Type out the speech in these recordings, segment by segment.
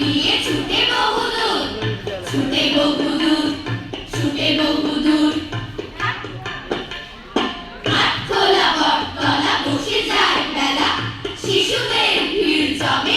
নিয়ে ছুটে বহুদূর ছুটে বহুদূর ছুটে বহুদূর। খোলা বটতলা বসে যায় বেলা শিশুদের ভিড় জমে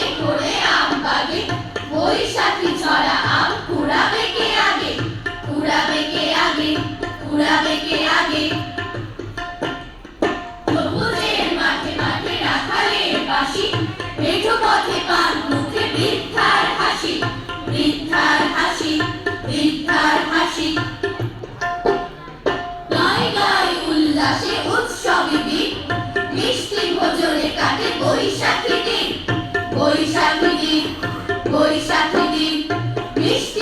বৈশাখী বৈশাখী বৃষ্টি